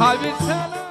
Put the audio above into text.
I've been